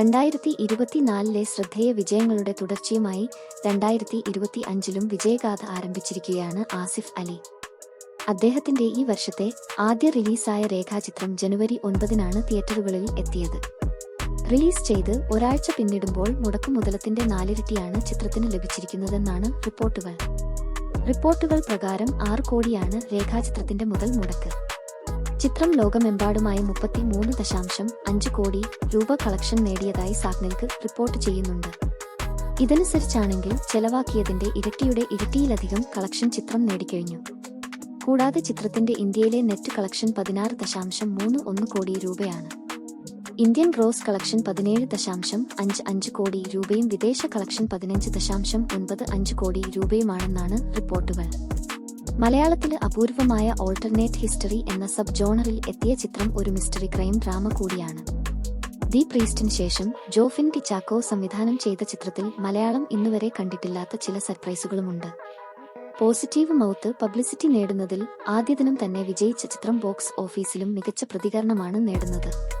രണ്ടായിരത്തി ഇരുപത്തിനാലിലെ ശ്രദ്ധേയ വിജയങ്ങളുടെ തുടർച്ചയുമായി രണ്ടായിരത്തി ഇരുപത്തി അഞ്ചിലും വിജയഗാഥ ആരംഭിച്ചിരിക്കുകയാണ് ആസിഫ് അലി. അദ്ദേഹത്തിന്റെ ഈ വർഷത്തെ ആദ്യ റിലീസായ രേഖാചിത്രം ജനുവരി ഒൻപതിനാണ് തിയേറ്ററുകളിൽ എത്തിയത്. റിലീസ് ചെയ്ത് ഒരാഴ്ച പിന്നിടുമ്പോൾ മുടക്കുമുതലത്തിന്റെ നാലിരട്ടിയാണ് ചിത്രത്തിന് ലഭിച്ചിരിക്കുന്നതെന്നാണ് റിപ്പോർട്ടുകൾ. റിപ്പോർട്ടുകൾ പ്രകാരം ആറ് കോടിയാണ് രേഖാചിത്രത്തിന്റെ മുതൽ മുടക്ക്. ചിത്രം ലോകമെമ്പാടുമായി മുപ്പത്തി മൂന്ന് ദശാംശം അഞ്ച് കോടി രൂപ കളക്ഷൻ നേടിയതായി സാഗ്നൽക്ക് റിപ്പോർട്ട് ചെയ്യുന്നുണ്ട്. ഇതനുസരിച്ചാണെങ്കിൽ ചെലവാക്കിയതിന്റെ ഇരട്ടിയുടെ ഇരട്ടിയിലധികം കളക്ഷൻ ചിത്രം നേടിക്കഴിഞ്ഞു. കൂടാതെ ചിത്രത്തിന്റെ ഇന്ത്യയിലെ നെറ്റ് കളക്ഷൻ പതിനാറ് ദശാംശം മൂന്ന് ഒന്ന് കോടി രൂപയാണ്. ഇന്ത്യൻ ഗ്രോസ് കളക്ഷൻ പതിനേഴ് ദശാംശം അഞ്ച് അഞ്ച് കോടി രൂപയും വിദേശ കളക്ഷൻ പതിനഞ്ച് ദശാംശം ഒൻപത് അഞ്ച് കോടി രൂപയുമാണെന്നാണ് റിപ്പോർട്ടുകൾ. മലയാളത്തിൽ അപൂർവമായ ഓൾട്ടർനേറ്റ് ഹിസ്റ്ററി എന്ന സബ് ജോണറിൽ എത്തിയ ചിത്രം ഒരു മിസ്റ്ററി ക്രൈം ഡ്രാമ കൂടിയാണ്. ദി പ്രീസ്റ്റിന് ശേഷം ജോഫിൻ ടിച്ചാക്കോ സംവിധാനം ചെയ്ത ചിത്രത്തിൽ മലയാളം ഇന്നുവരെ കണ്ടിട്ടില്ലാത്ത ചില സർപ്രൈസുകളുമുണ്ട് പോസിറ്റീവ് മൗത്ത് പബ്ലിസിറ്റി നേടുന്നതിൽ ആദ്യ ദിനം തന്നെ വിജയിച്ച ചിത്രം ബോക്സ് ഓഫീസിലും മികച്ച പ്രതികരണമാണ് നേടുന്നത്.